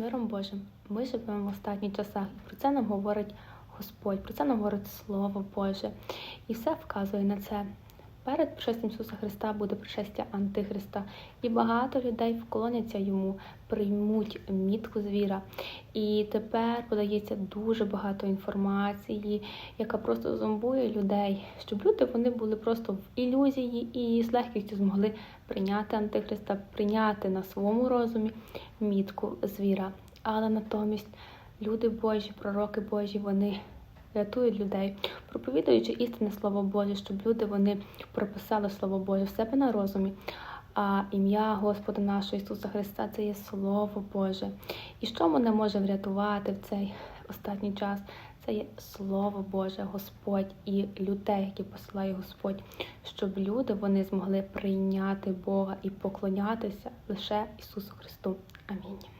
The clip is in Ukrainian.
миром Божим. Ми живемо в останніх часах, і про це нам говорить Господь, про це нам говорить Слово Боже. І все вказує на це. Перед пришестям Ісуса Христа буде пришестя Антихриста, і багато людей вклоняться йому, приймуть мітку звіра. І тепер подається дуже багато інформації, яка просто зомбує людей, щоб люди вони були просто в ілюзії і з легкістю змогли прийняти Антихриста, прийняти на своєму розумі мітку звіра. Але натомість люди Божі, пророки Божі, вони рятують людей, проповідуючи істинне Слово Боже, щоб люди вони прописали Слово Боже в себе на розумі. А ім'я Господа нашого Ісуса Христа це є Слово Боже. І що мене може врятувати в цей останній час? Це є Слово Боже, Господь і людей, які посилає Господь, щоб люди вони змогли прийняти Бога і поклонятися лише Ісусу Христу. Амінь.